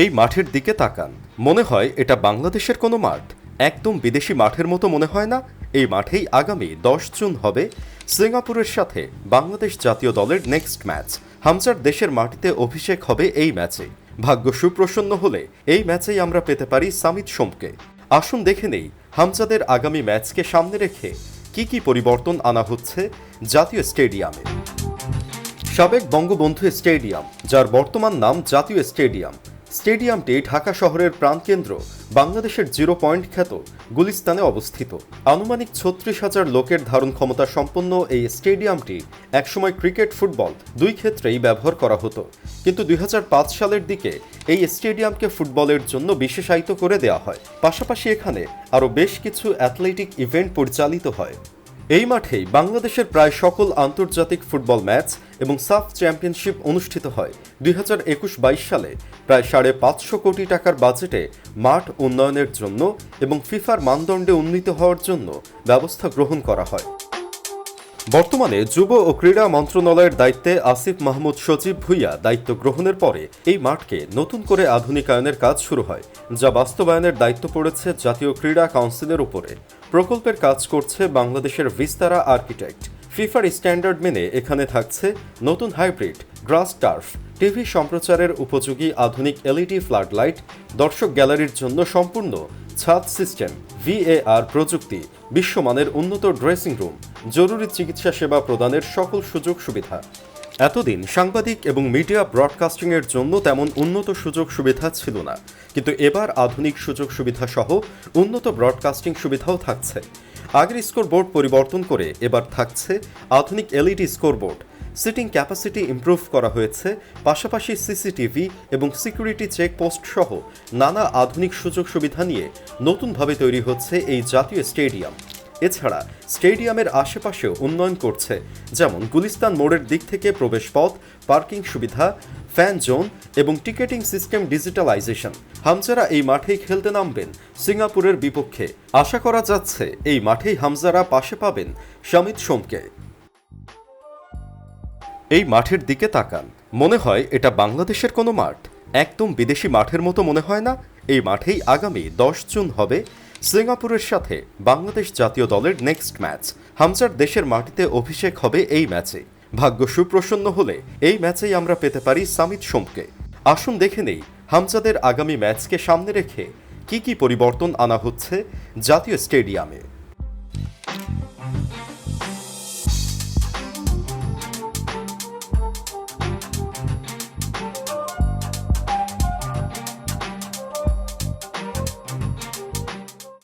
এই মাঠের দিকে তাকান। মনে হয় এটা বাংলাদেশের কোনো মাঠ। একদম বিদেশি মাঠের মতো মনে হয় না। এই মাঠেই আগামী দশ জুন হবে সিঙ্গাপুরের সাথে বাংলাদেশ জাতীয় দলের নেক্সট ম্যাচ। হামজার দেশের মাটিতে অভিষেক হবে এই ম্যাচে। ভাগ্য সুপ্রসন্ন হলে এই ম্যাচেই আমরা পেতে পারি সামিত সোমকে। আসুন দেখে নেই হামজাদের আগামী ম্যাচকে সামনে রেখে কি কি পরিবর্তন আনা হচ্ছে জাতীয় স্টেডিয়ামে। সাবেক বঙ্গবন্ধু স্টেডিয়াম, যার বর্তমান নাম জাতীয় স্টেডিয়াম স্টেডিয়ামটি ঢাকা শহরের প্রাণকেন্দ্র, বাংলাদেশের জিরো পয়েন্ট খ্যাত গুলিস্তানে অবস্থিত। আনুমানিক ছত্রিশ হাজার লোকের ধারণ ক্ষমতা সম্পন্ন এই স্টেডিয়ামটি একসময় ক্রিকেট, ফুটবল দুই ক্ষেত্রেই ব্যবহার করা হতো। কিন্তু দুই হাজার পাঁচ সালের দিকে এই স্টেডিয়ামকে ফুটবলের জন্য বিশেষায়িত করে দেওয়া হয়। পাশাপাশি এখানে আরও বেশ কিছু অ্যাথলেটিক ইভেন্ট পরিচালিত হয়। এই মাঠেই বাংলাদেশের প্রায় সকল আন্তর্জাতিক ফুটবল ম্যাচ এবং সাফ চ্যাম্পিয়নশিপ অনুষ্ঠিত হয়। দুই হাজার একুশ বাইশ সালে প্রায় সাড়ে পাঁচশো কোটি টাকার বাজেটে মাঠ উন্নয়নের জন্য এবং ফিফার মানদণ্ডে উন্নীত হওয়ার জন্য ব্যবস্থা গ্রহণ করা হয়। বর্তমানে যুব ও ক্রীড়া মন্ত্রণালয়ের দায়িত্বে আসিফ মাহমুদ সচিব ভুইয়া দায়িত্ব গ্রহণের পরে এই মাঠকে নতুন করে আধুনিকায়নের কাজ শুরু হয়, যা বাস্তবায়নের দায়িত্ব পড়েছে জাতীয় ক্রীড়া কাউন্সিলের উপরে। প্রকল্পের কাজ করছে বাংলাদেশের ভিস্তারা আর্কিটেক্ট ফিফার স্ট্যান্ডার্ড মেনে এখানে থাকছে নতুন হাইব্রিড গ্রাস টার্ফ। টিভি সম্প্রচারের উপযোগী আধুনিক এলইডি ফ্লাড লাইট দর্শক গ্যালারির জন্য সম্পূর্ণ ছাদ সিস্টেম ভিএআর প্রযুক্তি, বিশ্বমানের উন্নত ড্রেসিং রুম, জরুরি চিকিৎসা সেবা প্রদানের সকল সুযোগ সুবিধা। এতদিন সাংবাদিক এবং মিডিয়া ব্রডকাস্টিংয়ের জন্য তেমন উন্নত সুযোগ সুবিধা ছিল না। কিন্তু এবার আধুনিক সুযোগ সুবিধা সহ উন্নত ব্রডকাস্টিং সুবিধাও থাকছে। আগের স্কোরবোর্ড পরিবর্তন করে এবার থাকছে আধুনিক LED scoreboard. Seating capacity improve করা হয়েছে, পাশাপাশি সিসিটিভি এবং সিকিউরিটি চেকপোস্ট সহ নানা আধুনিক সুযোগ সুবিধা নিয়ে নতুনভাবে তৈরি হচ্ছে এই জাতীয় স্টেডিয়াম। এছাড়া স্টেডিয়ামের আশেপাশেও উন্নয়ন করছে, যেমন গুলিস্তান মোড়ের দিক থেকে প্রবেশপথ, পার্কিং সুবিধা, ফ্যান জোন এবং টিকেটিং সিস্টেম ডিজিটালাইজেশন। হামজারা এই মাঠেই খেলতে নামবেন, সিঙ্গাপুরের বিপক্ষে। আশা করা যাচ্ছে, এই মাঠেই হামজারা পাশে পাবেন শামিত সোমকে। এই মাঠের দিকে তাকান। মনে হয় এটা বাংলাদেশের কোনো মাঠ। একদম বিদেশি মাঠের মতো মনে হয় না? এই মাঠেই আগামী দশ জুন হবে সিঙ্গাপুরের সাথে বাংলাদেশ জাতীয় দলের নেক্সট ম্যাচ। হামজার দেশের মাটিতে অভিষেক হবে এই ম্যাচে। ভাগ্য সুপ্রসন্ন হলে এই ম্যাচেই আমরা পেতে পারি সামিত সোমকে। আসুন দেখে নেই হামজাদের আগামী ম্যাচকে সামনে রেখে কি কি পরিবর্তন আনা হচ্ছে জাতীয় স্টেডিয়ামে।